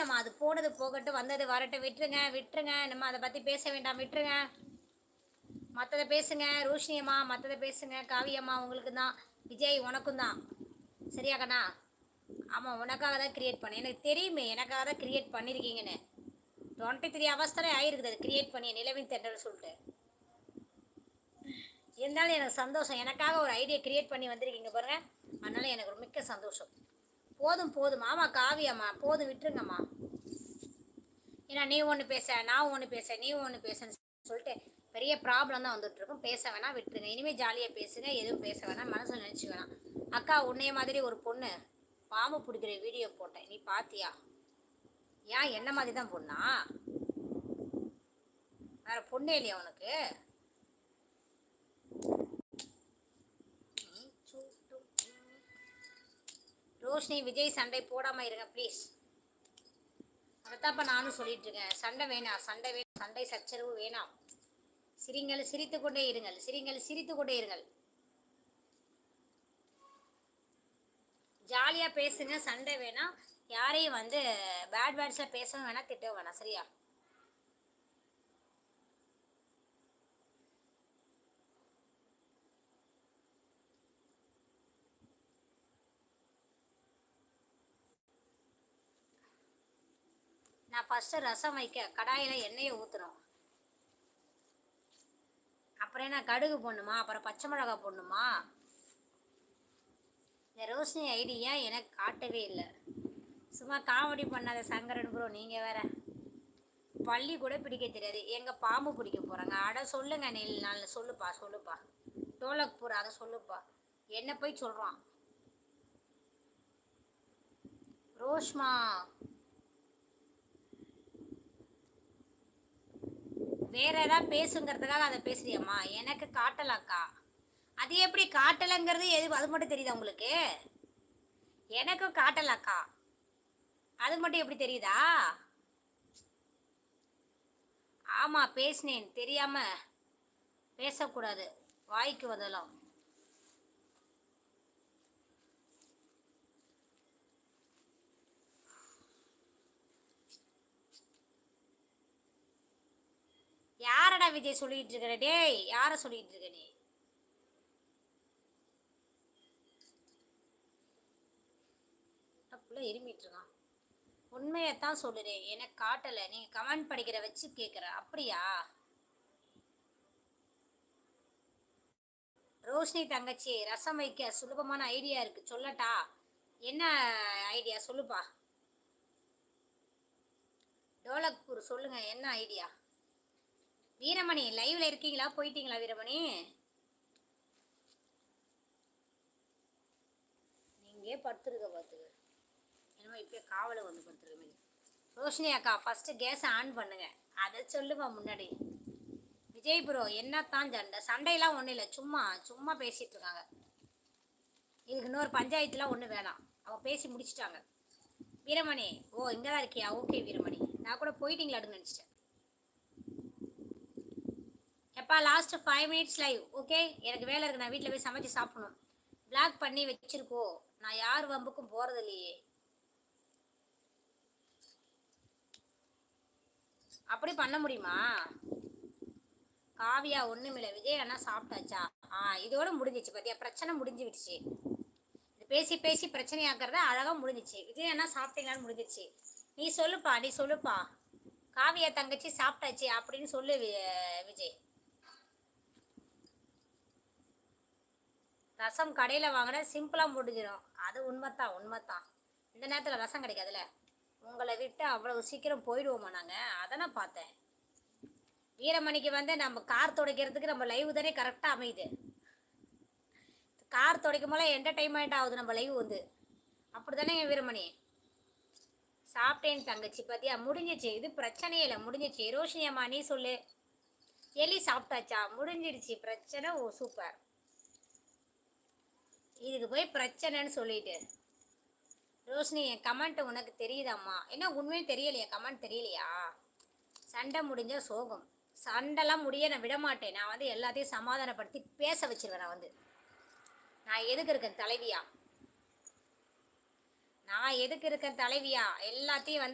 நம்ம அது போனது போகட்டும் வந்தது வரட்டும் விட்டுருங்க விட்டுருங்க. நம்ம அதை பற்றி பேச வேண்டாம் விட்டுருங்க. மற்றதை பேசுங்க ரோஷினியம்மா மற்றதை பேசுங்க காவியம்மா உங்களுக்கு தான் விஜய் உனக்கும் தான். சரியா கண்ணா? ஆமாம் உனக்காக தான் க்ரியேட் பண்ணேன். எனக்கு தெரியுமே எனக்காக தான் க்ரியேட் பண்ணியிருக்கீங்கன்னு டுவெண்ட்டி த்ரீ ஹவர்ஸ் தானே ஆயிருக்குது அது க்ரியேட் பண்ணி நிலவின் தென்றல் சொல்லிட்டு. இருந்தாலும் எனக்கு சந்தோஷம். எனக்காக ஒரு ஐடியா க்ரியேட் பண்ணி வந்திருக்கீங்க பாருங்க. அதனால எனக்கு ஒரு மிக்க சந்தோஷம். போதும் போதும். ஆமா காவியம்மா. போதும் விட்டுருங்கம்மா. ஏன்னா நீ ஒன்று பேச நான் ஒன்று பேச நீ ஒன்று பேசன்னு சொல்லிட்டு பெரிய ப்ராப்ளம் தான் வந்துட்டு இருக்கும். பேச வேணாம் விட்டுருங்க. இனிமேல் ஜாலியாக பேசுங்க. எதுவும் பேச வேணாம். மனசில் நினச்சி வேணாம். அக்கா உன்னைய மாதிரி ஒரு பொண்ணு பாம்பு பிடிக்கிற வீடியோ போட்டேன். நீ பாத்தியா? ஏன் என்ன மாதிரி தான் பொண்ணா? வேற பொண்ணே இல்லையா உனக்கு? ரோஷினி விஜய் சண்டை போடாமல் இருங்க ப்ளீஸ் அதைத்தாப்ப நானும் சொல்லிட்டு இருக்கேன் சண்டை வேணாம் சண்டை வேணாம் சண்டை சச்சரவு வேணாம். சிரிங்கள் சிரித்து கொண்டே இருங்கள். சிரிங்கள் சிரித்து கொண்டே இருங்கள். ஜாலியாக பேசுங்க சண்டை வேணாம். யாரையும் வந்து பேட் பேட்ஸில் பேசவும் வேணாம் திட்டவும் வேணாம் சரியா? நான் ஃபஸ்ட்டு ரசம் வைக்க கடாயில் எண்ணெயை ஊற்றுறோம் அப்புறம் என்ன கடுகு போடணுமா? அப்புறம் பச்சை மிளகா போடணுமா? இந்த ரோஷினி ஐடியா எனக்கு காட்டவே இல்லை. சும்மா காமெடி பண்ணாத சங்கரன் ப்ரோ நீங்கள் வேற. பள்ளி கூட பிடிக்க தெரியாது. எங்கள் பாம்பு பிடிக்க போகிறாங்க அட சொல்லுங்க நெல் நாளில் சொல்லுப்பா சொல்லுப்பா. டோலக்பூர் அதை சொல்லுப்பா. என்ன போய் சொல்கிறான் ரோஷ்மா வேற ஏதாவது பேசுங்கிறதுக்காக அதை பேசுறியம்மா. எனக்கு காட்டலாக்கா. அது எப்படி காட்டலைங்கிறது எது அது மட்டும் தெரியுதா உங்களுக்கு? எனக்கும் காட்டலாக்கா. அது மட்டும் எப்படி தெரியுதா? ஆமாம் பேசினேன். தெரியாம பேசக்கூடாது. வாய்க்கு வந்தலாம் விஜய் சொல்லிட்டு இருக்கிற டேய் யார சொல்லிட்டு இருக்க நீ? அப்படிலாம் இருமிட்டு இருக்கான். உண்மையத்தான் சொல்லுறேன் எனக்கு காட்டலை. நீங்கள் கமெண்ட் படிக்கிற வச்சு கேட்குற அப்படியா? ரோஷினி தங்கச்சி ரசம் வைக்க சுலபமான ஐடியா இருக்கு. சொல்லட்டா. என்ன ஐடியா? சொல்லுப்பா. டோலக்பூர் சொல்லுங்க. என்ன ஐடியா? வீரமணி லைவ்ல இருக்கீங்களா? போயிட்டீங்களா வீரமணி? நீங்கே படுத்துருக்க பார்த்துக்க என்னமோ இப்போ காவலை வந்து படுத்துருக்க மாதிரி. ரோஷினி அக்கா ஃபஸ்ட்டு கேஸை ஆன் பண்ணுங்க. அதை சொல்லுமா முன்னாடி. விஜய் ப்ரோ என்னத்தான் சண்டை. சண்டையெல்லாம் ஒன்றும் இல்லை. சும்மா சும்மா பேசிட்டு இருக்காங்க. இதுக்கு இன்னொரு பஞ்சாயத்துலாம் ஒன்றும் வேணாம். அவன் பேசி முடிச்சிட்டாங்க. வீரமணி ஓ இங்கே தான் இருக்கியா? ஓகே வீரமணி. நான் கூட போயிட்டீங்களாடுன்னு நினச்சிட்டேன். எப்பா last five minutes live okay எனக்கு வேலை இருக்கு நான் வீட்டில் போய் சமைச்சு சாப்பிடணும். பிளாக் பண்ணி வச்சிருக்கோ. நான் யார் வம்புக்கும் போகிறது இல்லையே. அப்படி பண்ண முடியுமா? காவியா ஒன்றுமில்ல விஜய் அண்ணா சாப்பிட்டாச்சா? ஆ இதோட முடிஞ்சிச்சு பார்த்தியா பிரச்சனை முடிஞ்சு விடுச்சு இது பேசி பேசி பிரச்சனையாக்குறத அழகாக முடிஞ்சிச்சு. விஜய் அண்ணா சாப்பிட்டீங்களான்னு முடிஞ்சிச்சு நீ சொல்லுப்பா நீ சொல்லுப்பா. காவியா தங்கச்சி சாப்பிட்டாச்சு அப்படின்னு சொல்லு வி- விஜய். ரசம் கடையில் வாங்கினா சிம்பிளாக முடிஞ்சிடும் அது உண்மைத்தான் உண்மைத்தான் இந்த நேரத்தில் ரசம் கிடைக்காதுல்ல உங்களை விட்டு அவ்வளவு சீக்கிரம் போயிடுவோமா நாங்கள் அதை நான் பார்த்தேன். வீரமணிக்கு வந்து நம்ம கார் துடைக்கிறதுக்கு நம்ம லைவ் தானே கரெக்டாக அமையுது. கார் துடைக்கும் போல என்டர்டைன்மெண்ட் ஆகுது நம்ம லைவ் வந்து. அப்படி தானே வீரமணி? சாப்பிட்டேன் தங்கச்சி பார்த்தியா முடிஞ்சிச்சு. இது பிரச்சனையே இல்லை முடிஞ்சிச்சு. ரோஷினியம்மா நீ சொல்லு. எலி சாப்பிட்டாச்சா? முடிஞ்சிடுச்சு பிரச்சனை ஓ சூப்பர் இதுக்கு போய் பிரச்சனைன்னு சொல்லிட்டு. ரோஷினி என் கமெண்ட் உனக்கு தெரியுதாம்மா? என்ன உண்மையும் தெரியலையா கமெண்ட் தெரியலையா? சண்டை முடிஞ்ச சோகம். சண்டைலாம் முடிய நான் விட மாட்டேன். நான் வந்து எல்லாத்தையும் சமாதானப்படுத்தி பேச வச்சிருவேன் நான் வந்து. நான் எதுக்கு இருக்கேன் தலைவியா? நான் எதுக்கு இருக்கேன் தலைவியா? எல்லாத்தையும் வந்து